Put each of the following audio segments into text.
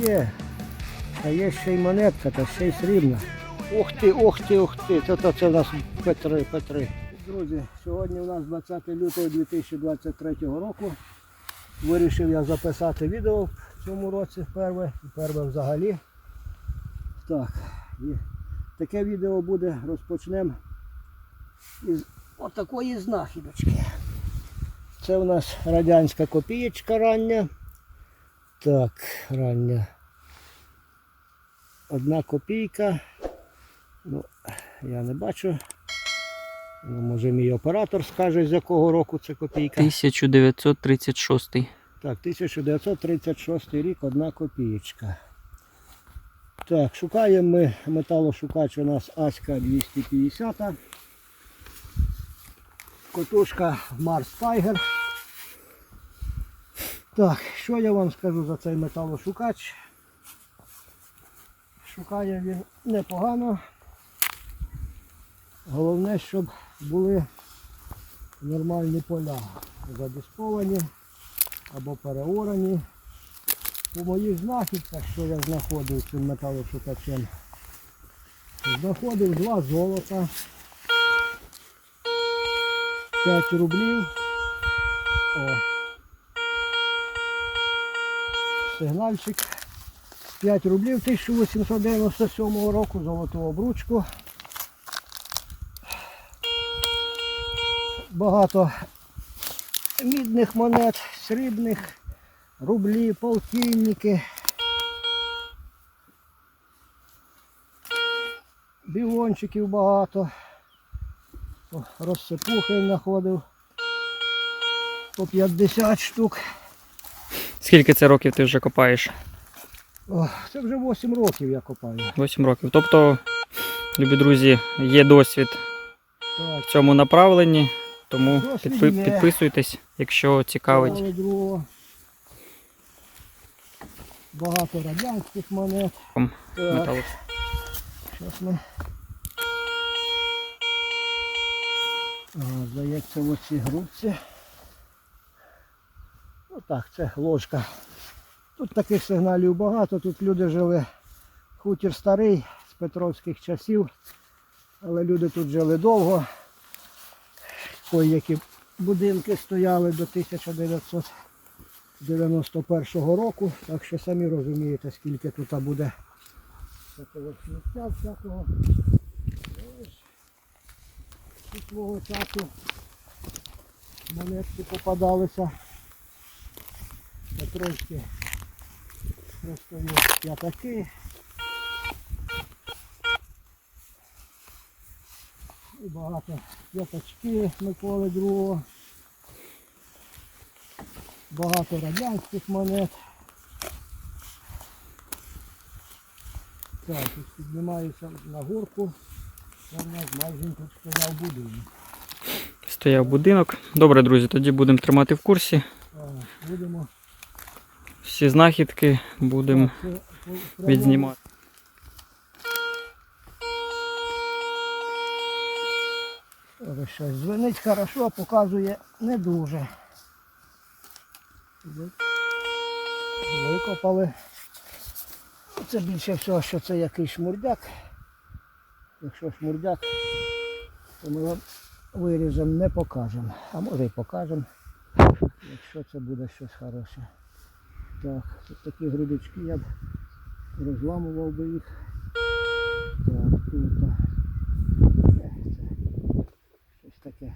є. А є ще й монетка, та ще й срібна. Ух ти, ух ти, ух ти. Це, це, це у нас Петри, Петри. Друзі, сьогодні у нас 20 лютого 2023 року. Вирішив я записати відео в цьому році перше, і перше взагалі. Так, і таке відео буде, розпочнемо із отакої знахідочки. Це у нас радянська копієчка рання. Так, рання. Одна копійка. Ну, я не бачу. Ну, може мій оператор скаже, з якого року це копійка. 1936. Так, 1936 рік, одна копієчка. Так, шукаємо ми металошукач у нас Аська 250. Котушка Марс Tiger. Так, що я вам скажу за цей металошукач? Шукає він непогано. Головне, щоб були нормальні поля задісповані або переорані. У моїх знахідках, що я знаходив цим металошукачем, знаходив два золота, 5 рублів. О. Сигнальчик. 5 рублів 1897 року, золоту обручку. Багато мідних монет, срібних, рублі, полтинники. Бівончиків багато. Розсипухи знаходив. По 50 штук. Скільки це років ти вже копаєш? О, це вже 8 років я копаю. 8 років. Тобто, любі друзі, є досвід Так, в цьому направленні, тому підпи- є. підписуйтесь, якщо цікавить. Багато радянських монет. Ом, металу. Зараз ми. Здається, в оцій грудці. Ну так, це ложка. Тут таких сигналів багато, тут люди жили. Хутір старий з Петровських часів, але люди тут жили довго. Кої-які будинки стояли до 1991 року, так що самі розумієте, скільки тут буде такого сміття всякого. Свого часу монетки попадалися. Петровські просто є п'ятаки. І багато п'ятачки Миколи другого. Багато радянських монет. Так, піднімаюся на горку. Там у нас майже тут стояв будинок. Стояв будинок. Добре, друзі, тоді будемо тримати в курсі. А, Будемо Всі знахідки будемо Так, це відзнімати. Ось щось дзвонить хорошо, а показує не дуже. Викопали. Це більше всього, що це якийсь шмурдяк. Якщо шмурдяк, то ми вам вирізом не покажемо. А може і покажемо, якщо це буде щось хороше. Так, тут такі грудочки я б розламував би їх. Так, тут. Це щось таке.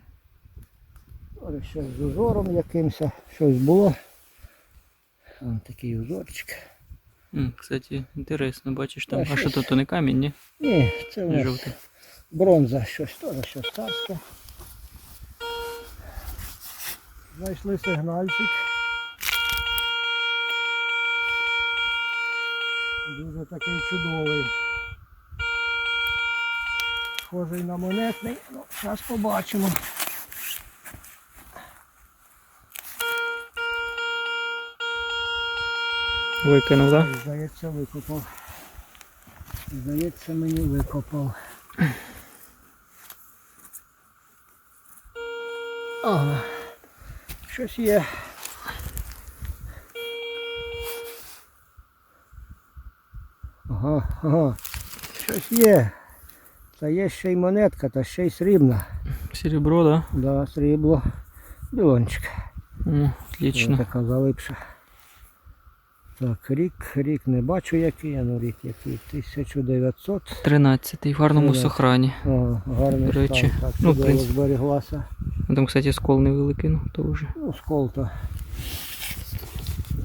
Може щось з узором якимось, щось було. Ось такий узорчик. М, Кстати, інтересно, бачиш там. А що тут то не камінь, ні? Ні, це у нас жовтий. бронза, щось теж щось царське. Знайшли сигнальчик. Дуже такий чудовий. Схожий на монетний. Ну, зараз побачимо. Викинув, так? Да? Здається, викопав. Здається, мені викопав. Ага. Щось є. Ага, ага. Щось є. Та є ще й монетка, та ще й срібна. Серебро, да? Да, срібло. Білончик. Отлично. Така залипша. Так, рік, рік не бачу який, а ну рік який. 1900. 13 в гарному сохрані. О, гарний До речі, стан. Так, ну, в чудово принципі. зберіглася. Там, кстати, скол невеликий, ну то вже. Ну, скол то.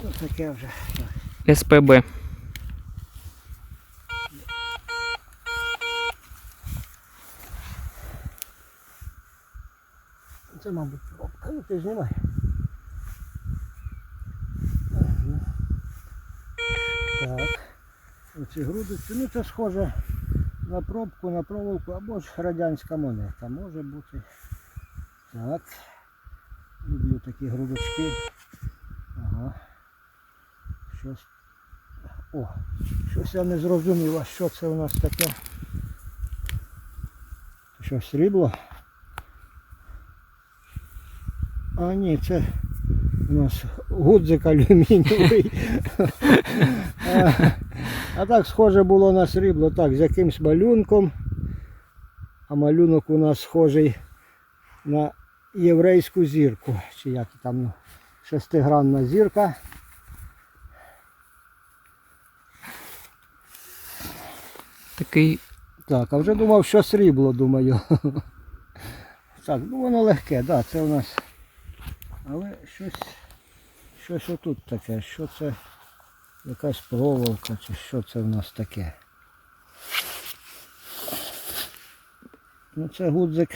То таке вже. Так. СПБ. Це, мабуть, пробка. Ну, ти. Ага. Так. Оці грудочки. Ну це схоже на пробку, на проволоку або ж радянська монета. Може бути. Так. Люблю такі грудочки. Ага. Щось. О, щось я не зрозумів, а що це у нас таке? Що, срібло? А ні, це у нас гудзик алюмінієвий. а, а так схоже було на срібло, так, з якимсь малюнком. А малюнок у нас схожий на єврейську зірку. Чи як там ну, шестигранна зірка. Такий Так, а вже думав, що срібло, думаю. Так, ну воно легке, так, да, це у нас. Але щось, щось отут таке, що це якась проволока, чи що це в нас таке. Ну це гудзик.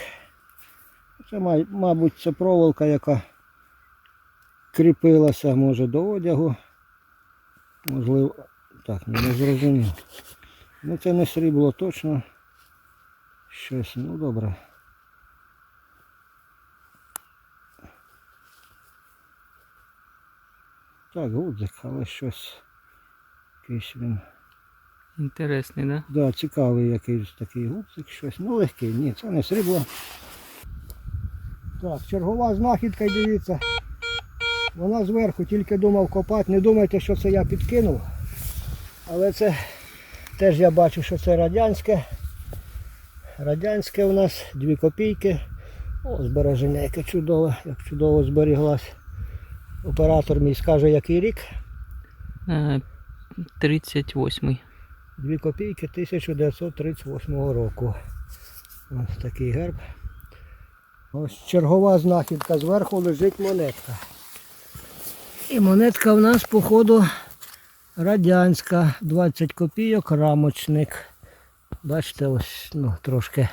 Це, мабуть, це проволока, яка кріпилася, може, до одягу. Можливо, так, не зрозумів. Ну це не срібло точно. Щось, ну добре. Так, гудзик, але щось. Якийсь він. інтересний, да? Да, цікавий якийсь такий гудзик, щось. Ну легкий, ні, це не срібло. Так, чергова знахідка, дивіться. Вона зверху, тільки думав копати. Не думайте, що це я підкинув. Але це теж я бачу, що це радянське. Радянське у нас 2 копійки. О, збереження яке чудове, як чудово зберіглась. Оператор мій скаже, який рік. Е, 38-й. 2 копійки 1938 року. Ось такий герб. Ось чергова знахідка, зверху лежить монетка. І монетка в нас, походу, радянська, 20 копійок, рамочник. Бачите, ось ну, трошки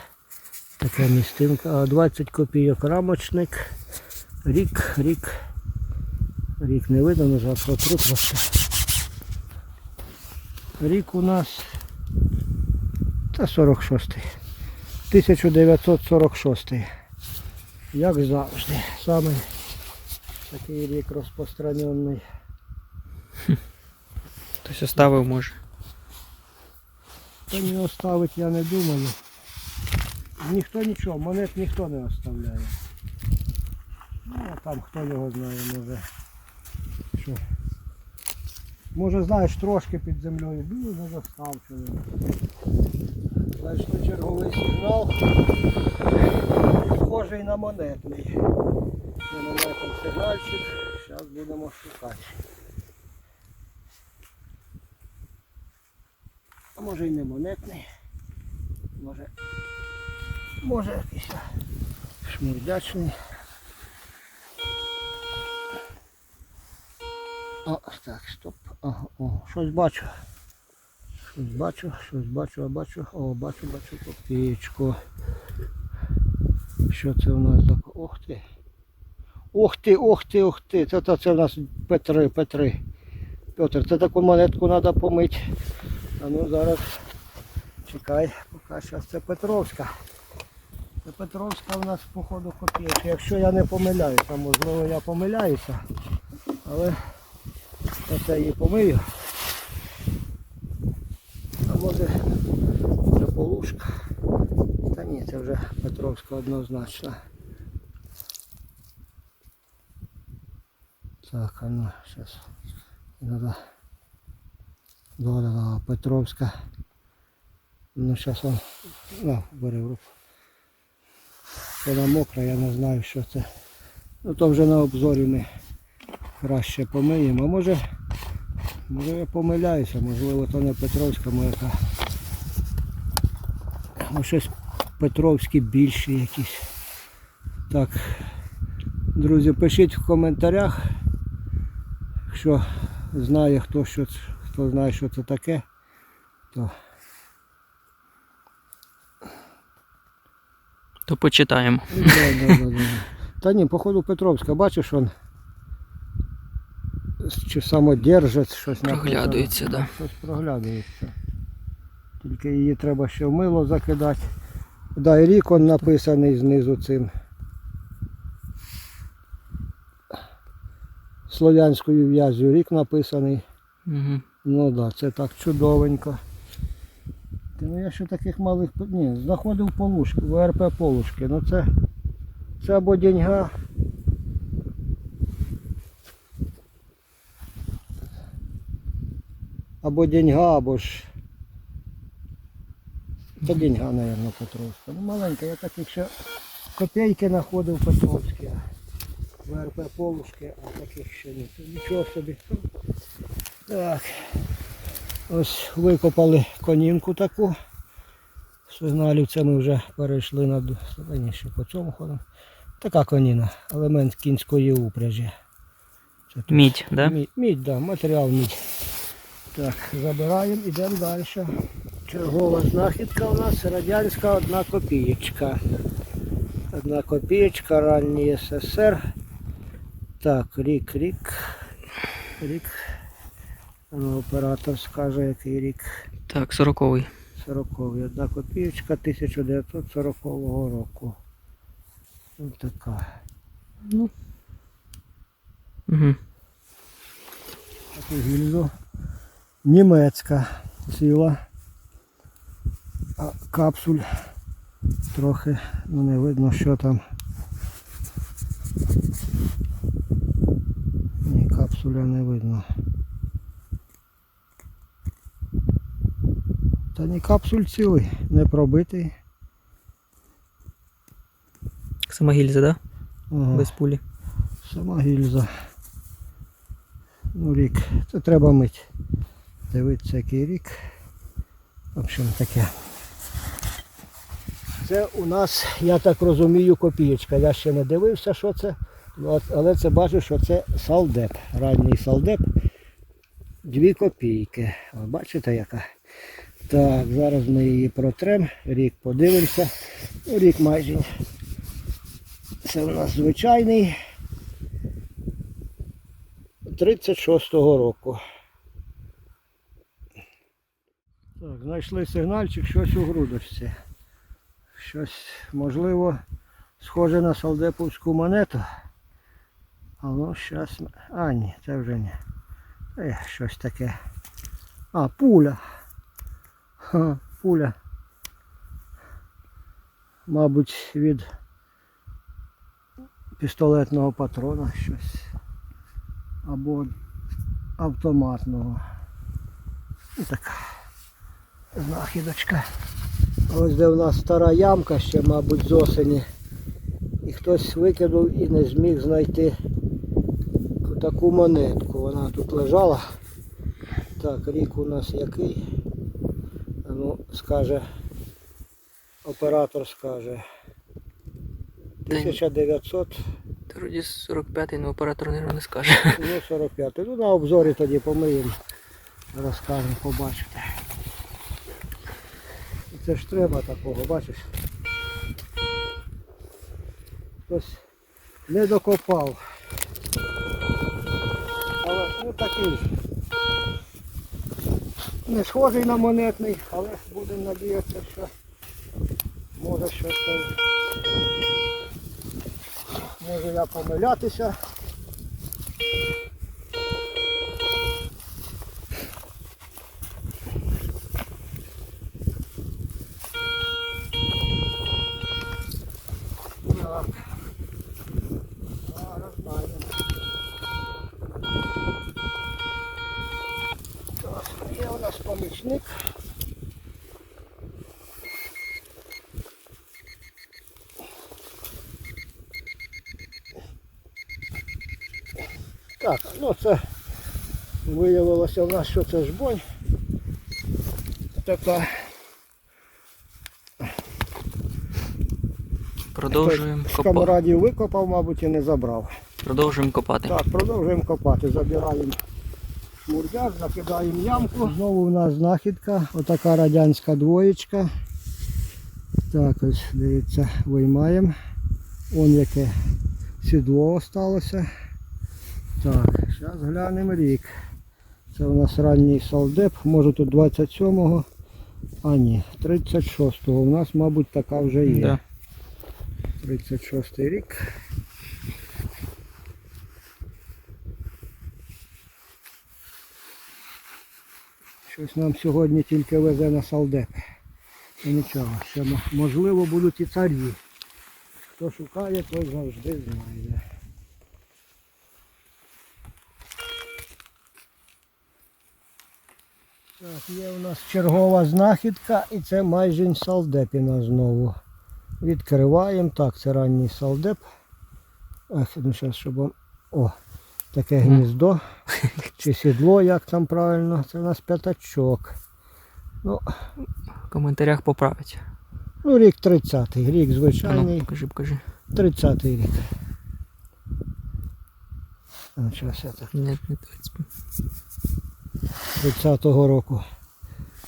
така містинка. 20 копійок рамочник. Рік, рік. Рік не видно, назад протру трошки. Рік у нас та 46-й. 1946. Як завжди. Саме такий рік розпространений. Хтось оставив може. Хто не оставить, я не думаю. Ніхто нічого, монет ніхто не оставляє. Ну, а там хто його знає, може. Що. Може знаєш трошки під землею, ну не застав чоловік. Знайшли черговий сигнал. Схожий на монетний. На монетний сигнальчик. Зараз будемо шукати. А може і не монетний. Може. Може якийсь шмурдячний. О, так, стоп. Ага, о, щось бачу. Щось бачу, щось бачу, а бачу. О, бачу, бачу копійку. Що це у нас за... Ох ти. Ох ти, ох ти, ох ти. Це, це, це у нас Петри, Петри. Петр, це таку монетку треба помити. А ну зараз чекай, поки зараз це Петровська. Це Петровська у нас походу копійка. Якщо я не помиляюся, можливо я помиляюся. Але я це її помию. А може це полушка. Та ні, це вже Петровська однозначно. Так, а ну зараз. Треба Да, да, да, Петровська. Ну, зараз он. На, бери в руку. Вона мокра, я не знаю, що це. Ну то вже на обзорі ми краще помиємо. А може, може я помиляюся, можливо, то не Петровська моя. Може щось Петровські більші якісь. Так. Друзі, пишіть в коментарях, якщо знає хто що хто знає, що це таке, то То почитаємо. Ну, Да, да, да, да. Та ні, походу Петровська, бачиш он. Чи самодержець щось. Проглядується, да. Щось проглядується. Тільки її треба ще в мило закидати. Да, і рік он написаний знизу цим. Слов'янською в'язю рік написаний. Угу. Ну так, да, це так чудовенько. Ну я ще таких малих ні, знаходив полушки, ВРП полушки. Ну це, це або деньга. Або деньга, або ж. Це деньга, мабуть, Петровська. Ну маленька, я таких ще копійки знаходив Петровські. ВРП полушки, а таких ще ні. Нічого собі. Так. Ось викопали конінку таку. Сигналівця ми вже перейшли на ще по цьому ходимо. Така коніна, елемент кінської упряжі. Це тут Мідь, да? Мідь, мідь, да, матеріал мідь. Так, забираємо, йдемо далі. Чергова знахідка у нас радянська одна копієчка. Одна копієчка, ранній СССР. Так, рік, рік. Рік. Ну, Оператор скаже, який рік. Так, сороковий. 40 Одна копієчка 1940 року. Ось така. Ну. Угу. Таку гільзу. Німецька ціла. А капсуль трохи, ну не видно, що там. Ні, капсуля не видно. Та ні капсуль цілий, не пробитий. Сама гільза, да? Ага. Без пулі. Сама гільза. Ну, рік. Це треба мить. Дивитися, який рік. В общем, таке. Це у нас, я так розумію, копієчка. Я ще не дивився, що це. Ну, Але це бачу, що це салдеп. Ранній салдеп. Дві копійки. О, бачите яка? Так, зараз ми її протрем. Рік подивимося. Ну, Рік майже. Це у нас звичайний. 36-го року. Знайшли сигнальчик, щось у грудочці. Щось, можливо, схоже на салдеповську монету. А ну, щас. А, ні, це вже ні. Е, щось таке. А, пуля. Ха, пуля. Мабуть, від пістолетного патрона щось або автоматного. І така знахідочка. Ось де в нас стара ямка ще, мабуть, з осені. І хтось викинув і не зміг знайти таку монетку. Вона тут лежала. Так, рік у нас який? Ну, скаже, оператор скаже. 1900 Та вроді 45-й, але оператор не, скаже. Ну, 45. Ну, на обзорі тоді помиємо. Розкажемо, побачите. Це ж треба такого, бачиш? Хтось не докопав. Але ну такий. Не схожий на монетний, але будемо надіятися, що може щось. Можу я помилятися. Так. Зараз знайдемо. Так, Є у нас помічник. Так, ну це виявилося в нас, що це жбонь. Така Продовжуємо копати. камрадів викопав, мабуть, і не забрав. Продовжуємо копати. Так, продовжуємо копати. Забираємо шмурдяк, закидаємо ямку. Знову у нас знахідка, отака радянська двоєчка. Так, ось дивіться, виймаємо. Вон яке сідло осталося. Так, зараз глянемо рік. Це у нас ранній салдеп, може тут 27-го, а ні, 36-го. У нас, мабуть, така вже є. Да. 36 рік. Щось нам сьогодні тільки везе на салдеп. Ну нічого, ще можливо будуть і царі. Хто шукає, той завжди знайде. Так, є у нас чергова знахідка і це майже салдепіна знову. Відкриваємо. Так, це ранній салдеп. Ах, ну зараз, щоб он... О, таке гніздо. Чи сідло, як там правильно. Це у нас п'ятачок. Ну, В коментарях поправить. ну рік 30-й. Рік А ну, звичайний. покажи, покажи. 30-й рік. Ну, зараз я так. Ні, не 30. 30-го року.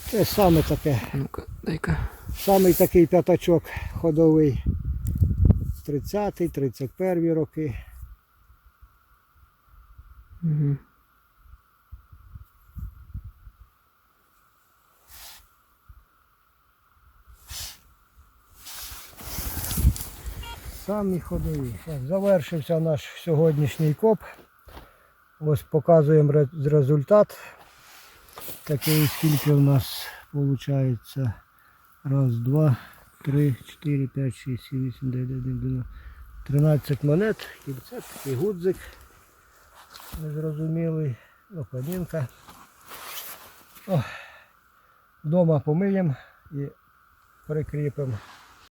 Це саме таке, Ну-ка, дай-ка. самий такий п'ятачок ходовий. 30-й, 31 роки. Угу. Самі ходові. Так, завершився наш сьогоднішній коп. Ось показуємо результат. Такий скільки у нас виходить. Раз, два, три, чотири, п'ять, шість, сім, вісім, дев'ять, дванадцять. 13 монет, кільце, такий гудзик. Незрозумілий. Ну, Дома помиємо і прикріпимо.